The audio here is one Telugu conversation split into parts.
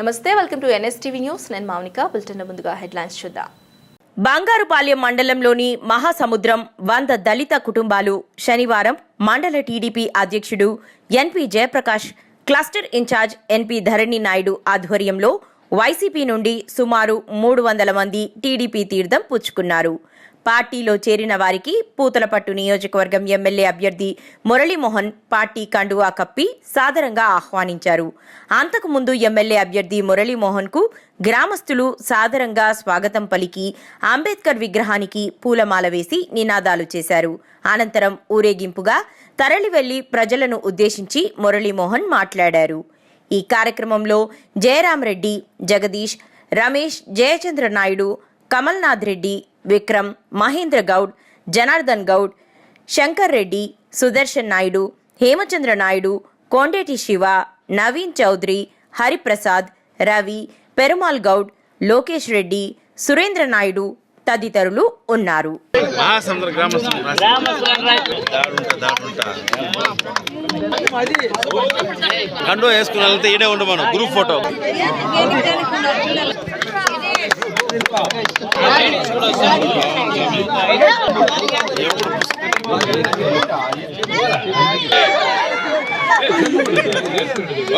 నమస్తే వెల్కమ్ టు ఎన్ఎస్టీవీ న్యూస్. నేను మౌనిక బులెటిన్ ముందుగా హెడ్లైన్స్ చూద్దాం. బంగారుపాలెం మండలంలోని మహాసముద్రం వంద దళిత కుటుంబాలు శనివారం మండల టీడీపీ అధ్యక్షుడు NP Jayaprakash cluster incharge NP Dharani Naidu ఆధ్వర్యంలో వైసీపీ నుండి సుమారు మూడు వందల మంది టీడీపీ తీర్థం పుచ్చుకున్నారు. పార్టీలో చేరిన వారికి పూతలపట్టు నియోజకవర్గం ఎమ్మెల్యే అభ్యర్థి మురళీమోహన్ పార్టీ కండువా కప్పి సాదరంగా ఆహ్వానించారు. అంతకుముందు ఎమ్మెల్యే అభ్యర్థి మురళీమోహన్కు గ్రామస్తులు సాదరంగా స్వాగతం పలికి అంబేద్కర్ విగ్రహానికి పూలమాల వేసి నినాదాలు చేశారు. అనంతరం ఊరేగింపుగా తరలివెళ్ళి ప్రజలను ఉద్దేశించి మురళీమోహన్ మాట్లాడారు. ఈ కార్యక్రమంలో జయరామరెడ్డి జగదీష్ రమేష్ జయచంద్ర నాయుడు కమల్నాథ్ రెడ్డి విక్రమ్ మహేంద్ర గౌడ్ జనార్దన్ గౌడ్ శంకర్ రెడ్డి సుదర్శన్ నాయుడు హేమచంద్ర నాయుడు కొండేటి శివ నవీన్ చౌదరి హరిప్రసాద్ రవి పెరుమాల్ గౌడ్ లోకేష్ రెడ్డి సురేంద్ర నాయుడు తదితరులు ఉన్నారు. కండో గ్రూప్ ఫోటో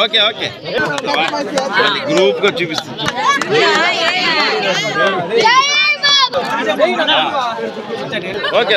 ఓకే ఓకే. గ్రూప్గా చూపిస్తుంది ఓకే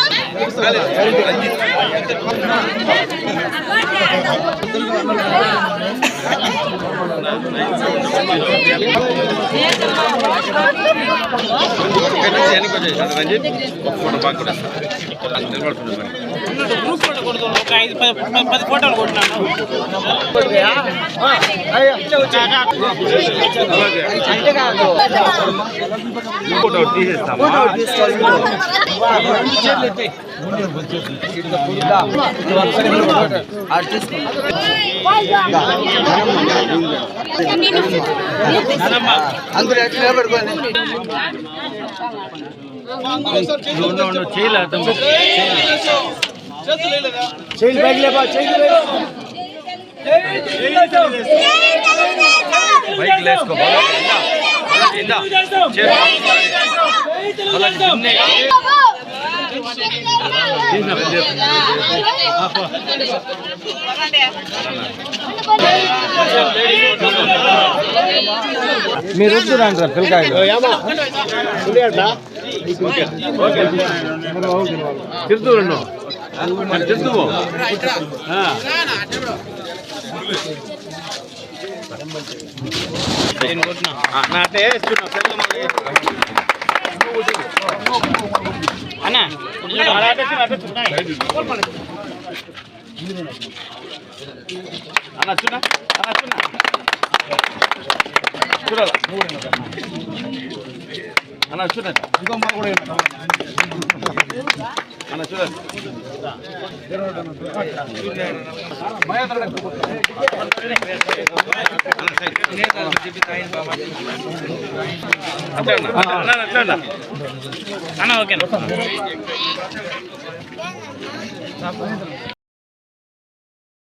అబ్బా ఇక్కడ నుంచి వెనక్కి వచ్చేసాను రంజిత్ ఒక ఫోటో బాగా కూడా నిలబడుతుంది మరి గ్రూప్ ఫోటో కొడుతున్నాను ఒక ఐదు పది పది- పది ఫోటోలు కొట్టినాను ఫోటో తీసేస్తామా ఉండు, ఎట్లా నిలబడుకోండి? అర్థం బైక్ మీరు వద్దురండి పిల్లకాయలు. తిరుతూ రెండు. తిరుతూ అన్న అన్న చూడ. అన్న చూడ. చూడాల అన్న చూడండి అన్న. చూడండి అట్లా అన్న చూడండి అన్న. ఓకే